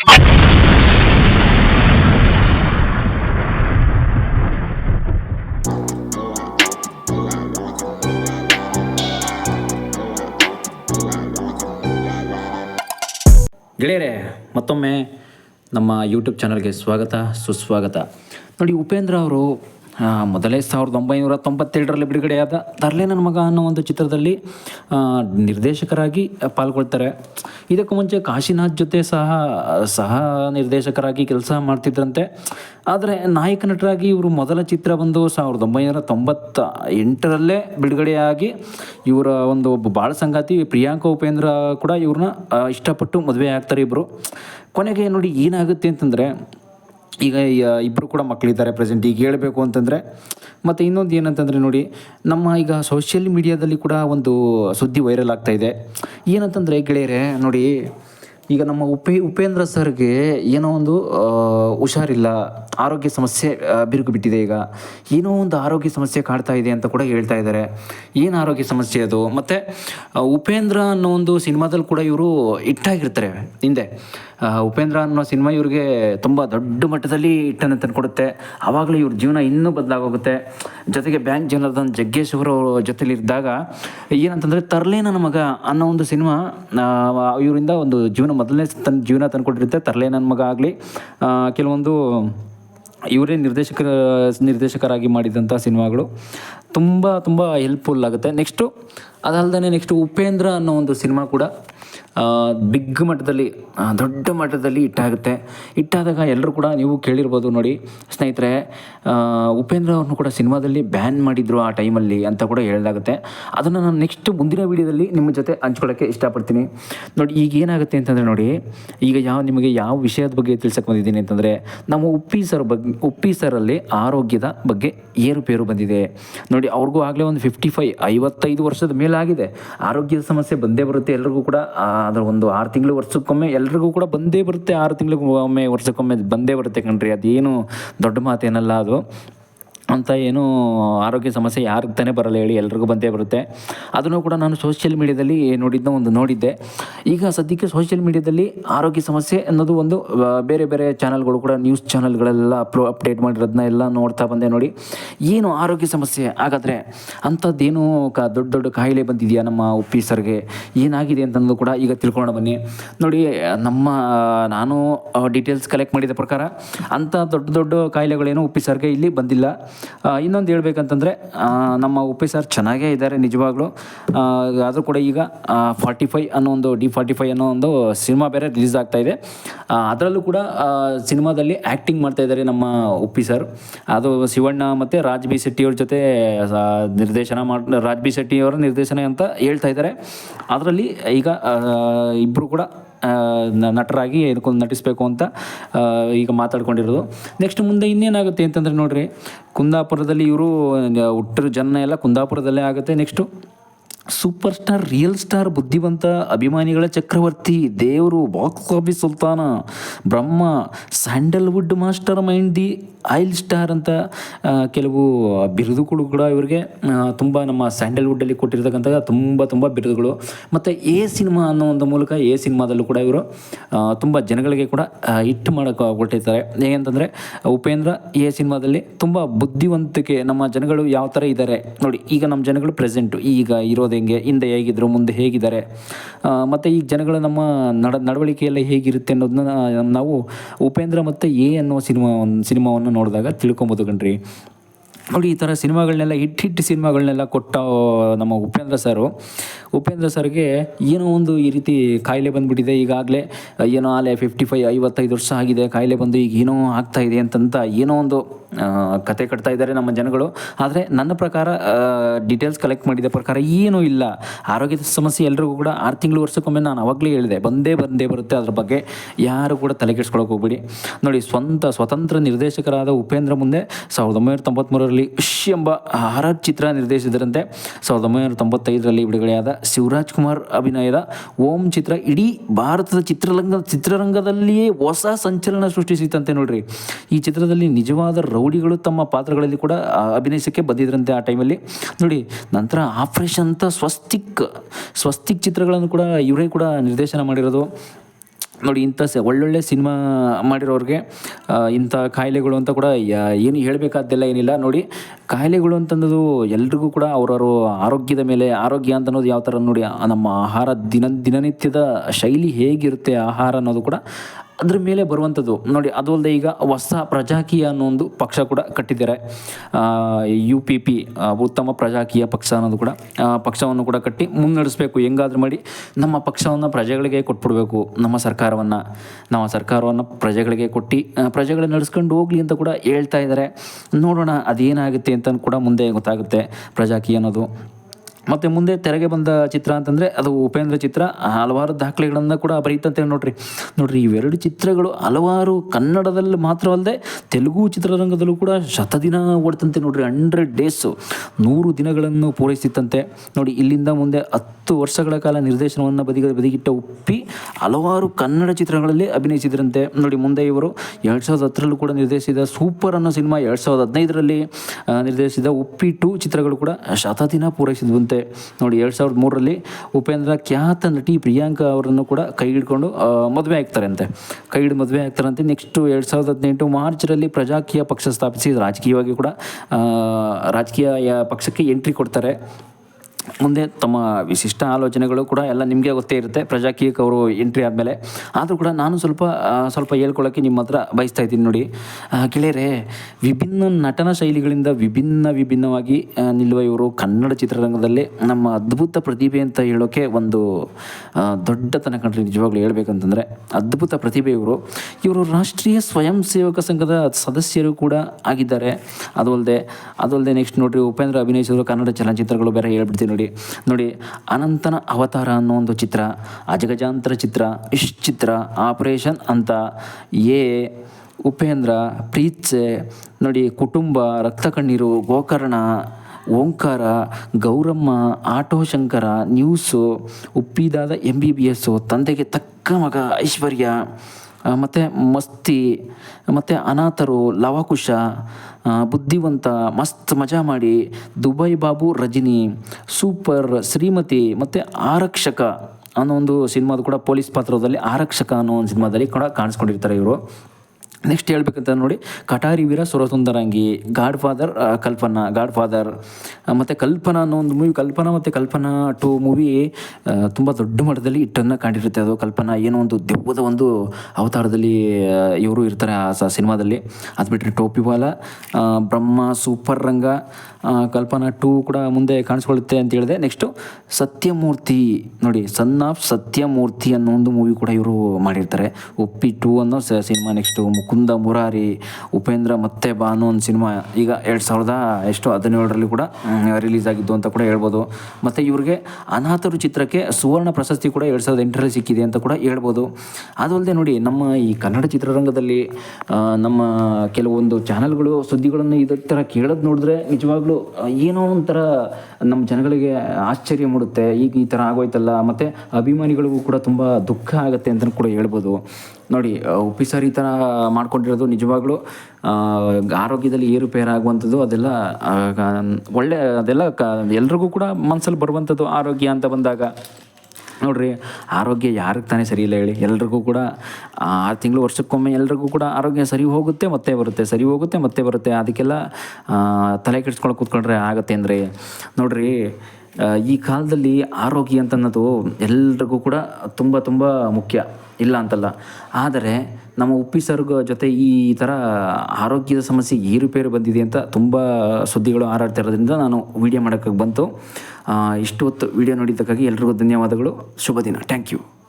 ಗೆಳೆಯರೇ ಮತ್ತೊಮ್ಮೆ ನಮ್ಮ ಯೂಟ್ಯೂಬ್ ಚಾನಲ್ಗೆ ಸ್ವಾಗತ ಸುಸ್ವಾಗತ. ನೋಡಿ ಉಪೇಂದ್ರ ಅವರು ಮೊದಲೇ ಸಾವಿರದ ಒಂಬೈನೂರ ತೊಂಬತ್ತೆರಡರಲ್ಲಿ ಬಿಡುಗಡೆಯಾದ ತರಲೆ ನನ್ನ ಮಗ ಅನ್ನೋ ಒಂದು ಚಿತ್ರದಲ್ಲಿ ನಿರ್ದೇಶಕರಾಗಿ ಪಾಲ್ಗೊಳ್ತಾರೆ. ಇದಕ್ಕೂ ಮುಂಚೆ ಕಾಶಿನಾಥ್ ಜೊತೆ ಸಹ ಸಹ ನಿರ್ದೇಶಕರಾಗಿ ಕೆಲಸ ಮಾಡ್ತಿದ್ರಂತೆ. ಆದರೆ ನಾಯಕ ನಟರಾಗಿ ಇವರು ಮೊದಲ ಚಿತ್ರ ಬಂದು ಸಾವಿರದ ಒಂಬೈನೂರ ತೊಂಬತ್ತ ಎಂಟರಲ್ಲೇ ಬಿಡುಗಡೆಯಾಗಿ ಇವರ ಒಂದು ಒಬ್ಬ ಬಾಳ ಸಂಗಾತಿ ಪ್ರಿಯಾಂಕಾ ಉಪೇಂದ್ರ ಕೂಡ ಇವ್ರನ್ನ ಇಷ್ಟಪಟ್ಟು ಮದುವೆ ಆಗ್ತಾರೆ ಇಬ್ಬರು ಕೊನೆಗೆ ನೋಡಿ ಏನಾಗುತ್ತೆ ಅಂತಂದರೆ ಈಗ ಇಬ್ಬರು ಕೂಡ ಮಕ್ಕಳಿದ್ದಾರೆ ಪ್ರೆಸೆಂಟ್ ಈಗ ಹೇಳಬೇಕು ಅಂತಂದರೆ, ಮತ್ತು ಇನ್ನೊಂದು ಏನಂತಂದರೆ ನೋಡಿ, ನಮ್ಮ ಈಗ ಸೋಷಿಯಲ್ ಮೀಡಿಯಾದಲ್ಲಿ ಕೂಡ ಒಂದು ಸುದ್ದಿ ವೈರಲ್ ಆಗ್ತಾ ಇದೆ. ಏನಂತಂದರೆ ಗೆಳೆಯರೆ, ನೋಡಿ, ಈಗ ನಮ್ಮ ಉಪೇ, ಉಪೇಂದ್ರ ಸರ್ಗೆ ಏನೋ ಒಂದು ಹುಷಾರಿಲ್ಲ, ಆರೋಗ್ಯ ಸಮಸ್ಯೆ ಬಿರುಕು ಬಿಟ್ಟಿದೆ ಈಗ. ಏನೋ ಒಂದು ಆರೋಗ್ಯ ಸಮಸ್ಯೆ ಕಾಡ್ತಾ ಇದೆ ಅಂತ ಕೂಡ ಹೇಳ್ತಾ ಇದ್ದಾರೆ. ಏನು ಆರೋಗ್ಯ ಸಮಸ್ಯೆ ಅದು? ಮತ್ತು ಉಪೇಂದ್ರ ಅನ್ನೋ ಒಂದು ಸಿನಿಮಾದಲ್ಲಿ ಕೂಡ ಇವರು ಇಟ್ಟಾಗಿರ್ತಾರೆ ಹಿಂದೆ. ಉಪೇಂದ್ರ ಅನ್ನೋ ಸಿನಿಮಾ ಇವ್ರಿಗೆ ತುಂಬ ದೊಡ್ಡ ಮಟ್ಟದಲ್ಲಿ ಹಿಟ್ಟನ್ನು ತಂದುಕೊಡುತ್ತೆ. ಆವಾಗಲೇ ಇವ್ರ ಜೀವನ ಇನ್ನೂ ಬದಲಾಗೋಗುತ್ತೆ. ಜೊತೆಗೆ ಬ್ಯಾಂಕ್ ಜನಾರ್ದನ್ ಜಗ್ಗೇಶ್ ಜೊತೆಲಿ ಇದ್ದಾಗ ಏನಂತಂದರೆ ತರಲೇ ನನ್ನ ಮಗ ಅನ್ನೋ ಒಂದು ಸಿನಿಮಾ ಇವರಿಂದ ಒಂದು ಜೀವನ ಮೊದಲನೇ ತನ್ನ ಜೀವನ ತಂದುಕೊಟ್ಟಿರುತ್ತೆ ತರಲೇ ನನ್ನ ಮಗ ಆಗಲಿ. ಕೆಲವೊಂದು ಇವರೇ ನಿರ್ದೇಶಕರ ನಿರ್ದೇಶಕರಾಗಿ ಮಾಡಿದಂಥ ಸಿನಿಮಾಗಳು ತುಂಬ ತುಂಬ ಹೆಲ್ಪ್ಫುಲ್ ಆಗುತ್ತೆ. ನೆಕ್ಸ್ಟು ಅದಲ್ಲದೆ ನೆಕ್ಸ್ಟ್ ಉಪೇಂದ್ರ ಅನ್ನೋ ಒಂದು ಸಿನಿಮಾ ಕೂಡ ಬಿಗ್ ಮಟ್ಟದಲ್ಲಿ ದೊಡ್ಡ ಮಟ್ಟದಲ್ಲಿ ಹಿಟ್ಟಾಗುತ್ತೆ. ಹಿಟ್ಟಾದಾಗ ಎಲ್ಲರೂ ಕೂಡ ನೀವು ಕೇಳಿರ್ಬೋದು ನೋಡಿ. ಸ್ನೇಹಿತರೆ ಉಪೇಂದ್ರ ಅವ್ರನ್ನು ಕೂಡ ಸಿನಿಮಾದಲ್ಲಿ ಬ್ಯಾನ್ ಮಾಡಿದ್ರು ಆ ಟೈಮಲ್ಲಿ ಅಂತ ಕೂಡ ಹೇಳಲಾಗುತ್ತೆ ಅದನ್ನು ನಾನು ನೆಕ್ಸ್ಟ್ ಮುಂದಿನ ವೀಡಿಯೋದಲ್ಲಿ ನಿಮ್ಮ ಜೊತೆ ಹಂಚ್ಕೊಳ್ಳೋಕ್ಕೆ ಇಷ್ಟಪಡ್ತೀನಿ. ನೋಡಿ ಈಗ ಏನಾಗುತ್ತೆ ಅಂತಂದರೆ ನೋಡಿ ಈಗ ಯಾವ ನಿಮಗೆ ಯಾವ ವಿಷಯದ ಬಗ್ಗೆ ತಿಳ್ಸಕ್ಕೆ ಬಂದಿದ್ದೀನಿ ಅಂತಂದರೆ ನಮ್ಮ ಉಪ್ಪಿ ಸರ್ ಬಗ್ಗೆ ಉಪ್ಪಿ ಸರಲ್ಲಿ ಆರೋಗ್ಯದ ಬಗ್ಗೆ ಏರುಪೇರು ಬಂದಿದೆ. ನೋಡಿ ಅವ್ರಿಗೂ ಆಗಲೇ ಒಂದು ಫಿಫ್ಟಿ ಫೈವ್ ಐವತ್ತೈದು ವರ್ಷದ ಮೇಲಾಗಿದೆ. ಆರೋಗ್ಯದ ಸಮಸ್ಯೆ ಬಂದೇ ಬರುತ್ತೆ ಎಲ್ರಿಗೂ ಕೂಡ. ಆ, ಅದರ ಒಂದು ಆರು ತಿಂಗಳು ವರ್ಷಕ್ಕೊಮ್ಮೆ ಎಲ್ರಿಗೂ ಕೂಡ ಬಂದೇ ಬರುತ್ತೆ. ಆರು ತಿಂಗಳಿಗೊಮ್ಮೆ ವರ್ಷಕ್ಕೊಮ್ಮೆ ಬಂದೇ ಬರುತ್ತೆ ಕಣ್ರಿ. ಅದೇನು ದೊಡ್ಡ ಮಾತೇನಲ್ಲ ಅದು. ಅಂತ ಏನು ಆರೋಗ್ಯ ಸಮಸ್ಯೆ ಯಾರಿಗೆ ತಾನೇ ಬರಲ್ಲ ಹೇಳಿ ಎಲ್ರಿಗೂ ಬಂದೇ ಬರುತ್ತೆ. ಅದನ್ನು ಕೂಡ ನಾನು ಸೋಷಿಯಲ್ ಮೀಡ್ಯಾದಲ್ಲಿ ನೋಡಿದ್ದ ಒಂದು ನೋಡಿದ್ದೆ. ಈಗ ಸದ್ಯಕ್ಕೆ ಸೋಷಿಯಲ್ ಮೀಡ್ಯಾದಲ್ಲಿ ಆರೋಗ್ಯ ಸಮಸ್ಯೆ ಅನ್ನೋದು ಒಂದು ಬೇರೆ ಬೇರೆ ಚಾನಲ್ಗಳು ಕೂಡ ನ್ಯೂಸ್ ಚಾನಲ್ಗಳೆಲ್ಲ ಅಪ್ಲೋ ಅಪ್ಡೇಟ್ ಮಾಡಿರೋದನ್ನ ಎಲ್ಲ ನೋಡ್ತಾ ಬಂದೆ ನೋಡಿ. ಏನು ಆರೋಗ್ಯ ಸಮಸ್ಯೆ ಹಾಗಾದರೆ ಅಂಥದ್ದೇನು ಕ, ದೊಡ್ಡ ದೊಡ್ಡ ಕಾಯಿಲೆ ಬಂದಿದೆಯಾ ನಮ್ಮ ಉಪ್ಪೀಸರ್ಗೆ ಏನಾಗಿದೆ ಅಂತಂದು ಕೂಡ ಈಗ ತಿಳ್ಕೊಂಡು ಬನ್ನಿ. ನೋಡಿ, ನಮ್ಮ, ನಾನು ಡೀಟೇಲ್ಸ್ ಕಲೆಕ್ಟ್ ಮಾಡಿದ ಪ್ರಕಾರ ಅಂಥ ದೊಡ್ಡ ದೊಡ್ಡ ಕಾಯಿಲೆಗಳೇನು ಉಪ್ಪಿಸರ್ಗೆ ಇಲ್ಲಿ ಬಂದಿಲ್ಲ. ಇನ್ನೊಂದು ಹೇಳ್ಬೇಕಂತಂದರೆ ನಮ್ಮ ಉಪ್ಪಿ ಸರ್ ಚೆನ್ನಾಗೇ ಇದ್ದಾರೆ ನಿಜವಾಗ್ಲೂ. ಆದರೂ ಕೂಡ ಈಗ ಫಾರ್ಟಿ ಫೈ ಅನ್ನೋ ಒಂದು, ಡಿ ಫಾರ್ಟಿ ಫೈ ಅನ್ನೋ ಒಂದು ಸಿನಿಮಾ ಬೇರೆ ರಿಲೀಸ್ ಆಗ್ತಾ ಇದೆ. ಅದರಲ್ಲೂ ಕೂಡ ಸಿನಿಮಾದಲ್ಲಿ ಆ್ಯಕ್ಟಿಂಗ್ ಮಾಡ್ತಾ ಇದ್ದಾರೆ ನಮ್ಮ ಉಪ್ಪಿ ಸರ್. ಅದು ಶಿವಣ್ಣ ಮತ್ತು ರಾಜ್ ಬಿ ಶೆಟ್ಟಿಯವ್ರ ಜೊತೆ ನಿರ್ದೇಶನ ಮಾಡಿ ರಾಜ್ ಬಿ ಶೆಟ್ಟಿಯವರ ನಿರ್ದೇಶನ ಅಂತ ಹೇಳ್ತಾ ಇದ್ದಾರೆ ಅದರಲ್ಲಿ ಈಗ ಇಬ್ಬರು ಕೂಡ ನಟರಾಗಿ ಇದಕ್ಕೊಂದು ನಟಿಸಬೇಕು ಅಂತ ಈಗ ಮಾತಾಡ್ಕೊಂಡಿರೋದು. ನೆಕ್ಸ್ಟ್ ಮುಂದೆ ಇನ್ನೇನಾಗುತ್ತೆ ಅಂತಂದರೆ ನೋಡಿರಿ, ಕುಂದಾಪುರದಲ್ಲಿ ಇವರು ಹುಟ್ಟಿರೋ ಜನ ಎಲ್ಲ ಕುಂದಾಪುರದಲ್ಲೇ ಆಗುತ್ತೆ. Next super star, real star, ಬುದ್ಧಿವಂತ, ಅಭಿಮಾನಿಗಳ ಚಕ್ರವರ್ತಿ, ದೇವರು, box office sultana, Brahma, Sandalwood master mind the oil star ಅಂತ ಕೆಲವು ಬಿರುದುಗಳು ಕೂಡ ಇವರಿಗೆ ತುಂಬ ನಮ್ಮ ಸ್ಯಾಂಡಲ್ವುಡ್ಡಲ್ಲಿ ಕೊಟ್ಟಿರ್ತಕ್ಕಂಥ ತುಂಬ ತುಂಬ ಬಿರುದುಗಳು. ಮತ್ತು ಎ ಸಿನಿಮಾ ಅನ್ನೋ ಒಂದು ಮೂಲಕ ಎ ಸಿನಿಮಾದಲ್ಲೂ ಕೂಡ ಇವರು ತುಂಬ ಜನಗಳಿಗೆ ಕೂಡ ಹಿಟ್ ಮಾಡೋಕೆ ಕೊಟ್ಟಿರ್ತಾರೆ ಹೇಗೆಂತಂದರೆ ಉಪೇಂದ್ರ ಎ ಸಿನಿಮಾದಲ್ಲಿ ತುಂಬ ಬುದ್ಧಿವಂತಿಕೆ, ನಮ್ಮ ಜನಗಳು ಯಾವ ಥರ ಇದ್ದಾರೆ ನೋಡಿ, ಈಗ ನಮ್ಮ ಜನಗಳು ಪ್ರೆಸೆಂಟು ಈಗ ಇರೋದು ಹೆಂಗೆ, ಹಿಂದೆ ಹೇಗಿದ್ರು, ಮುಂದೆ ಹೇಗಿದ್ದಾರೆ ಮತ್ತು ಈ ಜನಗಳ ನಮ್ಮ ನಡ, ನಡವಳಿಕೆಯೆಲ್ಲ ಹೇಗಿರುತ್ತೆ ಅನ್ನೋದನ್ನ ನಾವು ಉಪೇಂದ್ರ ಮತ್ತು ಎ ಅನ್ನೋ ಸಿನಿಮಾ, ಒಂದು ಸಿನಿಮಾವನ್ನು ನೋಡಿದಾಗ ತಿಳ್ಕೊಬೋದು ಕಣ್ರಿ. ನೋಡಿ ಈ ಥರ ಸಿನಿಮಾಗಳನ್ನೆಲ್ಲ ಹಿಟ್ ಹಿಟ್ ಸಿನಿಮಾಗಳನ್ನೆಲ್ಲ ಕೊಟ್ಟ ನಮ್ಮ ಉಪೇಂದ್ರ ಸರು. ಉಪೇಂದ್ರ ಸರ್ಗೆ ಏನೋ ಒಂದು ಈ ರೀತಿ ಕಾಯಿಲೆ ಬಂದುಬಿಟ್ಟಿದೆ. ಈಗಾಗಲೇ ಏನೋ ಆಲೆ ಫಿಫ್ಟಿ ಫೈವ್ ಐವತ್ತೈದು ವರ್ಷ ಆಗಿದೆ. ಕಾಯಿಲೆ ಬಂದು ಈಗ ಏನೋ ಆಗ್ತಾ ಇದೆ ಅಂತಂತ ಏನೋ ಒಂದು ಕತೆ ಕಟ್ತಾ ಇದ್ದಾರೆ ನಮ್ಮ ಜನಗಳು. ಆದರೆ ನನ್ನ ಪ್ರಕಾರ ಡೀಟೇಲ್ಸ್ ಕಲೆಕ್ಟ್ ಮಾಡಿದ ಪ್ರಕಾರ ಏನೂ ಇಲ್ಲ. ಆರೋಗ್ಯದ ಸಮಸ್ಯೆ ಎಲ್ರಿಗೂ ಕೂಡ ಆರು ತಿಂಗಳು ವರ್ಷಕ್ಕೊಮ್ಮೆ ನಾನು ಅವಾಗಲೇ ಹೇಳಿದೆ. ಬಂದೇ ಬಂದೇ ಬರುತ್ತೆ ಅದ್ರ ಬಗ್ಗೆ. ಯಾರು ಕೂಡ ತಲೆ ಕೆಡ್ಸ್ಕೊಳಕ್ಕೆ ಹೋಗ್ಬೇಡಿ. ನೋಡಿ, ಸ್ವಂತ ಸ್ವತಂತ್ರ ನಿರ್ದೇಶಕರಾದ ಉಪೇಂದ್ರ ಮುಂದೆ ಸಾವಿರದ ಒಂಬೈನೂರ ತೊಂಬತ್ತ್ಮೂರರಲ್ಲಿ ಇಶ್ ಎಂಬ ಹಾರರ್ ಚಿತ್ರ ನಿರ್ದೇಶಿಸಿದರಂತೆ ಸಾವಿರದ ಒಂಬೈನೂರ ತೊಂಬತ್ತೈದರಲ್ಲಿ ಬಿಡುಗಡೆಯಾದ ಶಿವರಾಜ್ ಕುಮಾರ್ ಅಭಿನಯದ ಓಂ ಚಿತ್ರ. ಇಡೀ ಭಾರತದ ಚಿತ್ರರಂಗ, ಚಿತ್ರರಂಗದಲ್ಲಿಯೇ ಹೊಸ ಸಂಚಲನ ಸೃಷ್ಟಿಸಿತಂತೆ ನೋಡ್ರಿ. ಈ ಚಿತ್ರದಲ್ಲಿ ನಿಜವಾದ ರೌಡಿಗಳು ತಮ್ಮ ಪಾತ್ರಗಳಲ್ಲಿ ಕೂಡ ಅಭಿನಯಿಸಕ್ಕೆ ಬಂದಿದ್ರಂತೆ ಆ ಟೈಮಲ್ಲಿ. ನೋಡಿ, ನಂತರ ಆಪರೇಷನ್ ಅಂತ ಸ್ವಸ್ತಿಕ್ ಸ್ವಸ್ತಿಕ್ ಚಿತ್ರಗಳನ್ನು ಕೂಡ ಇವರೇ ಕೂಡ ನಿರ್ದೇಶನ ಮಾಡಿರೋದು. ನೋಡಿ, ಇಂಥ ಸ ಒಳ್ಳೊಳ್ಳೆ ಸಿನಿಮಾ ಮಾಡಿರೋರಿಗೆ ಇಂಥ ಕಾಯಿಲೆಗಳು ಅಂತ ಕೂಡ ಏನು ಹೇಳಬೇಕಾದ್ದೆಲ್ಲ ಏನಿಲ್ಲ. ನೋಡಿ, ಕಾಯಿಲೆಗಳು ಅಂತಂದು ಎಲ್ರಿಗೂ ಕೂಡ ಅವರವ್ರ ಆರೋಗ್ಯದ ಮೇಲೆ, ಆರೋಗ್ಯ ಅಂತ ಅನ್ನೋದು ಯಾವ ಥರ ನೋಡಿ, ನಮ್ಮ ಆಹಾರ ದಿನ ದಿನನಿತ್ಯದ ಶೈಲಿ ಹೇಗಿರುತ್ತೆ, ಆಹಾರ ಅನ್ನೋದು ಕೂಡ ಅದ್ರ ಮೇಲೆ ಬರುವಂಥದ್ದು. ನೋಡಿ ಅದು ಅಲ್ಲದೆ ಈಗ ಹೊಸ ಪ್ರಜಾಕೀಯ ಅನ್ನೋ ಒಂದು ಪಕ್ಷ ಕೂಡ ಕಟ್ಟಿದ್ದಾರೆ. ಯು ಪಿ ಪಿ ಉತ್ತಮ ಪ್ರಜಾಕೀಯ ಪಕ್ಷ ಅನ್ನೋದು ಕೂಡ ಪಕ್ಷವನ್ನು ಕೂಡ ಕಟ್ಟಿ ಮುನ್ನಡೆಸಬೇಕು. ಹೆಂಗಾದ್ರೂ ಮಾಡಿ ನಮ್ಮ ಪಕ್ಷವನ್ನು ಪ್ರಜೆಗಳಿಗೆ ಕೊಟ್ಬಿಡ್ಬೇಕು. ನಮ್ಮ ಸರ್ಕಾರವನ್ನು. ನಮ್ಮ ಸರ್ಕಾರವನ್ನು ಪ್ರಜೆಗಳಿಗೆ ಕೊಟ್ಟು ಪ್ರಜೆಗಳ ನಡೆಸ್ಕೊಂಡು ಹೋಗ್ಲಿ ಅಂತ ಕೂಡ ಹೇಳ್ತಾ ಇದ್ದಾರೆ. ನೋಡೋಣ ಅದೇನಾಗುತ್ತೆ ಅಂತ ಕೂಡ ಮುಂದೆ ಗೊತ್ತಾಗುತ್ತೆ ಪ್ರಜಾಕೀಯ ಅನ್ನೋದು. ಮತ್ತು ಮುಂದೆ ತೆರೆಗೆ ಬಂದ ಚಿತ್ರ ಅಂತಂದರೆ ಅದು ಉಪೇಂದ್ರ ಚಿತ್ರ. ಹಲವಾರು ದಾಖಲೆಗಳನ್ನು ಕೂಡ ಬರೀತಂತೆ ನೋಡ್ರಿ. ನೋಡ್ರಿ, ಇವೆರಡು ಚಿತ್ರಗಳು ಹಲವಾರು ಕನ್ನಡದಲ್ಲಿ ಮಾತ್ರವಲ್ಲದೆ ತೆಲುಗು ಚಿತ್ರರಂಗದಲ್ಲೂ ಕೂಡ ಶತದಿನ ಓಡ್ತಂತೆ ನೋಡ್ರಿ. ಹಂಡ್ರೆಡ್ ಡೇಸು ನೂರು ದಿನಗಳನ್ನು ಪೂರೈಸಿತ್ತಂತೆ. ನೋಡಿ, ಇಲ್ಲಿಂದ ಮುಂದೆ ಹತ್ತು ವರ್ಷಗಳ ಕಾಲ ನಿರ್ದೇಶನವನ್ನು ಬದಿಗ, ಬದಿಗಿಟ್ಟ ಉಪ್ಪಿ ಹಲವಾರು ಕನ್ನಡ ಚಿತ್ರಗಳಲ್ಲಿ ಅಭಿನಯಿಸಿದ್ರಂತೆ. ನೋಡಿ, ಮುಂದೆ ಇವರು ಎರಡು ಸಾವಿರದ ಹತ್ತರಲ್ಲೂ ಕೂಡ ನಿರ್ದೇಶಿಸಿದ ಸೂಪರ್ ಅನ್ನೋ ಸಿನಿಮಾ ಎರಡು ಸಾವಿರದ ಹದಿನೈದರಲ್ಲಿ ನಿರ್ದೇಶಿಸಿದ ಉಪ್ಪಿ ಟು ಚಿತ್ರಗಳು ಕೂಡ ಶತದಿನ ಪೂರೈಸಿದ್ವಂತೆ. ನೋಡಿ, ಎರಡು ಸಾವಿರದ ಮೂರರಲ್ಲಿ ಉಪೇಂದ್ರ ಖ್ಯಾತ ನಟಿ ಪ್ರಿಯಾಂಕಾ ಅವರನ್ನು ಕೂಡ ಕೈ ಹಿಡ್ಕೊಂಡು ಮದುವೆ ಆಗ್ತಾರಂತೆ. ಕೈ ಹಿಡಿದು ಮದುವೆ ಆಗ್ತಾರಂತೆ. ನೆಕ್ಸ್ಟು ಎರಡು ಸಾವಿರದ ಹದಿನೆಂಟು ಮಾರ್ಚ್ರಲ್ಲಿ ಪ್ರಜಾಕೀಯ ಪಕ್ಷ ಸ್ಥಾಪಿಸಿ ರಾಜಕೀಯವಾಗಿ ಕೂಡ ರಾಜಕೀಯ ಪಕ್ಷಕ್ಕೆ ಎಂಟ್ರಿ ಕೊಡ್ತಾರೆ. ಮುಂದೆ ತಮ್ಮ ವಿಶಿಷ್ಟ ಆಲೋಚನೆಗಳು ಕೂಡ ಎಲ್ಲ ನಿಮಗೆ ಗೊತ್ತೇ ಇರುತ್ತೆ. ಪ್ರಜಾಕೀಯಕ್ಕೆ ಅವರು ಎಂಟ್ರಿ ಆದಮೇಲೆ. ಆದರೂ ಕೂಡ ನಾನು ಸ್ವಲ್ಪ ಸ್ವಲ್ಪ ಹೇಳ್ಕೊಳ್ಳೋಕ್ಕೆ ನಿಮ್ಮ ಹತ್ರ ಬಯಸ್ತಾ ಇದ್ದೀನಿ ನೋಡಿ. ಗೆಳೆಯರೇ, ವಿಭಿನ್ನ ನಟನ ಶೈಲಿಗಳಿಂದ ವಿಭಿನ್ನ ವಿಭಿನ್ನವಾಗಿ ನಿಲ್ಲುವ ಇವರು ಕನ್ನಡ ಚಿತ್ರರಂಗದಲ್ಲಿ ನಮ್ಮ ಅದ್ಭುತ ಪ್ರತಿಭೆ ಅಂತ ಹೇಳೋಕ್ಕೆ ಒಂದು ದೊಡ್ಡತನ ಕಂಡ್ರಿ ನಿಜವಾಗ್ಲೂ ಹೇಳ್ಬೇಕಂತಂದರೆ. ಅದ್ಭುತ ಪ್ರತಿಭೆ ಇವರು. ಇವರು ರಾಷ್ಟ್ರೀಯ ಸ್ವಯಂ ಸೇವಕ ಸಂಘದ ಸದಸ್ಯರು ಕೂಡ ಆಗಿದ್ದಾರೆ. ಅದು ಅಲ್ಲದೆ ಅದು ನೆಕ್ಸ್ಟ್ ನೋಡಿರಿ ಉಪೇಂದ್ರ ಅಭಿನಯಿಸಿದ್ರು ಕನ್ನಡ ಚಲನಚಿತ್ರಗಳು ಬೇರೆ ಹೇಳ್ಬಿಡ್ತೀನಿ ನೋಡಿ. ನೋಡಿ ಅನಂತನ ಅವತಾರ ಅನ್ನೋ ಒಂದು ಚಿತ್ರ ಅಜಗಜಾಂತರ ಚಿತ್ರ, ಇಶ್ ಚಿತ್ರ, ಆಪರೇಷನ್ ಅಂತ, ಎ, ಉಪೇಂದ್ರ, ಪ್ರೀತ್ಸೆ, ನೋಡಿ, Kutumba, Raktha Kanneeru, Gokarna, Omkara, Gowramma auto Shankar news, Uppidada M B B S Thandege Thakka Maga ಐಶ್ವರ್ಯ. ಮತ್ತು ಮಸ್ತಿ, ಮತ್ತು ಅನಾಥರು, ಲವಕುಶ ಬುದ್ಧಿವಂತ, ಮಸ್ತ್ ಮಜಾ ಮಾಡಿ, ದುಬೈ ಬಾಬು ರಜಿನಿ, ಸೂಪರ್, ಶ್ರೀಮತಿ, ಮತ್ತು ಆರಕ್ಷಕ ಅನ್ನೋ ಒಂದು ಸಿನಿಮಾದ ಕೂಡ ಪೊಲೀಸ್ ಪಾತ್ರದಲ್ಲಿ ಆರಕ್ಷಕ ಅನ್ನೋ ಒಂದು ಸಿನಿಮಾದಲ್ಲಿ ಕೂಡ ಕಾಣಿಸ್ಕೊಂಡಿರ್ತಾರೆ ಇವರು. ನೆಕ್ಸ್ಟ್ ಹೇಳ್ಬೇಕಂತ ನೋಡಿ, Katari Veera Surasundarangi god father Kalpana god father ಮತ್ತು ಕಲ್ಪನಾ ಅನ್ನೋ ಒಂದು ಮೂವಿ ಕಲ್ಪನಾ ಮತ್ತು ಕಲ್ಪನಾ ಟು ಮೂವಿ ತುಂಬ ದೊಡ್ಡ ಮಟ್ಟದಲ್ಲಿ ಇಟ್ಟನ್ನು ಕಂಡಿರುತ್ತೆ ಅದು. ಕಲ್ಪನಾ ಏನೋ ಒಂದು ದೆವ್ವದ ಒಂದು ಅವತಾರದಲ್ಲಿ ಇವರು ಇರ್ತಾರೆ ಆ ಸಿನಿಮಾದಲ್ಲಿ. ಅದು ಬಿಟ್ಟರೆ ಟೋಪಿವಾಲ ಬ್ರಹ್ಮ ಸೂಪರ್ ರಂಗ ಕಲ್ಪನಾ ಟೂ ಕೂಡ ಮುಂದೆ ಕಾಣಿಸ್ಕೊಳ್ಳುತ್ತೆ ಅಂತ ಹೇಳಿದೆ. ನೆಕ್ಸ್ಟು ಸತ್ಯಮೂರ್ತಿ, ನೋಡಿ ಸನ್ ಆಫ್ ಸತ್ಯಮೂರ್ತಿ ಅನ್ನೋ ಒಂದು ಮೂವಿ ಕೂಡ ಇವರು ಮಾಡಿರ್ತಾರೆ. ಉಪ್ಪಿ ಟೂ ಅನ್ನೋ ಸಿನಿಮಾ ನೆಕ್ಸ್ಟು ಮುಕುಂದ ಮುರಾರಿ, ಉಪೇಂದ್ರ ಮತ್ತೆ ಬಾ ಅನ್ನೋ ಒಂದು ಸಿನಿಮಾ ಈಗ ಎರಡು ಸಾವಿರದ ಎಷ್ಟು ಹದಿನೇಳರಲ್ಲಿ ಕೂಡ ರಿಲೀಸ್ ಆಗಿದ್ದು ಅಂತ ಕೂಡ ಹೇಳ್ಬೋದು. ಮತ್ತು ಇವ್ರಿಗೆ ಅನಾಥರು ಚಿತ್ರಕ್ಕೆ ಸುವರ್ಣ ಪ್ರಶಸ್ತಿ ಕೂಡ ಎರಡು ಸಾವಿರದ ಎಂಟರಲ್ಲಿ ಸಿಕ್ಕಿದೆ ಅಂತ ಕೂಡ ಹೇಳ್ಬೋದು. ಅದು ಅಲ್ಲದೆ ನೋಡಿ ನಮ್ಮ ಈ ಕನ್ನಡ ಚಿತ್ರರಂಗದಲ್ಲಿ ನಮ್ಮ ಕೆಲವೊಂದು ಚಾನಲ್ಗಳು ಸುದ್ದಿಗಳನ್ನು ಇದೇ ಥರ ಕೇಳೋದು ನೋಡಿದ್ರೆ ನಿಜವಾಗ್ಲೂ ಏನೋ ಒಂಥರ ನಮ್ಮ ಜನಗಳಿಗೆ ಆಶ್ಚರ್ಯ ಮೂಡುತ್ತೆ. ಈಗ ಈ ಥರ ಆಗೋಯ್ತಲ್ಲ, ಮತ್ತು ಅಭಿಮಾನಿಗಳಿಗೂ ಕೂಡ ತುಂಬ ದುಃಖ ಆಗುತ್ತೆ ಅಂತಲೂ ಕೂಡ ಹೇಳ್ಬೋದು. ನೋಡಿ ಈ ಥರ ಮಾಡ್ಕೊಂಡಿರೋದು ನಿಜವಾಗ್ಲೂ ಆರೋಗ್ಯದಲ್ಲಿ ಏರುಪೇರು ಆಗುವಂಥದ್ದು ಅದೆಲ್ಲ ಒಳ್ಳೆ, ಅದೆಲ್ಲ ಕ, ಎಲ್ರಿಗೂ ಕೂಡ ಮನಸ್ಸಲ್ಲಿ ಬರುವಂಥದ್ದು ಆರೋಗ್ಯ ಅಂತ ಬಂದಾಗ. ನೋಡ್ರಿ, ಆರೋಗ್ಯ ಯಾರಿಗೆ ತಾನೇ ಸರಿ ಇಲ್ಲ ಹೇಳಿ. ಎಲ್ರಿಗೂ ಕೂಡ ಆರು ತಿಂಗಳು ವರ್ಷಕ್ಕೊಮ್ಮೆ ಎಲ್ರಿಗೂ ಕೂಡ ಆರೋಗ್ಯ ಸರಿ ಹೋಗುತ್ತೆ, ಮತ್ತೆ ಬರುತ್ತೆ. ಸರಿ ಹೋಗುತ್ತೆ, ಮತ್ತೆ ಬರುತ್ತೆ. ಅದಕ್ಕೆಲ್ಲ ತಲೆ ಕೆಡಿಸ್ಕೊಳ್ಳೋಕೆ ಕೂತ್ಕೊಂಡ್ರೆ ಆಗುತ್ತೆ ಅಂದರೆ. ನೋಡ್ರಿ ಈ ಕಾಲದಲ್ಲಿ ಆರೋಗ್ಯ ಅಂತ ಅನ್ನೋದು ಎಲ್ರಿಗೂ ಕೂಡ ತುಂಬ ತುಂಬ ಮುಖ್ಯ. ಇಲ್ಲ ಅಂತಲ್ಲ. ಆದರೆ ನಮ್ಮ ಉಪ್ಪಿಸರ್ಗ ಜೊತೆ ಈ ಥರ ಆರೋಗ್ಯದ ಸಮಸ್ಯೆ ಏರುಪೇರು ಬಂದಿದೆ ಅಂತ ತುಂಬ ಸುದ್ದಿಗಳು ಹಾರಾಡ್ತಾ ಇರೋದ್ರಿಂದ ನಾನು ವಿಡಿಯೋ ಮಾಡೋಕ್ಕೆ ಬಂತು. ಇಷ್ಟು ಹೊತ್ತು ವಿಡಿಯೋ ನೋಡಿದ್ದಕ್ಕಾಗಿ ಎಲ್ರಿಗೂ ಧನ್ಯವಾದಗಳು. ಶುಭ ದಿನ. Thank you.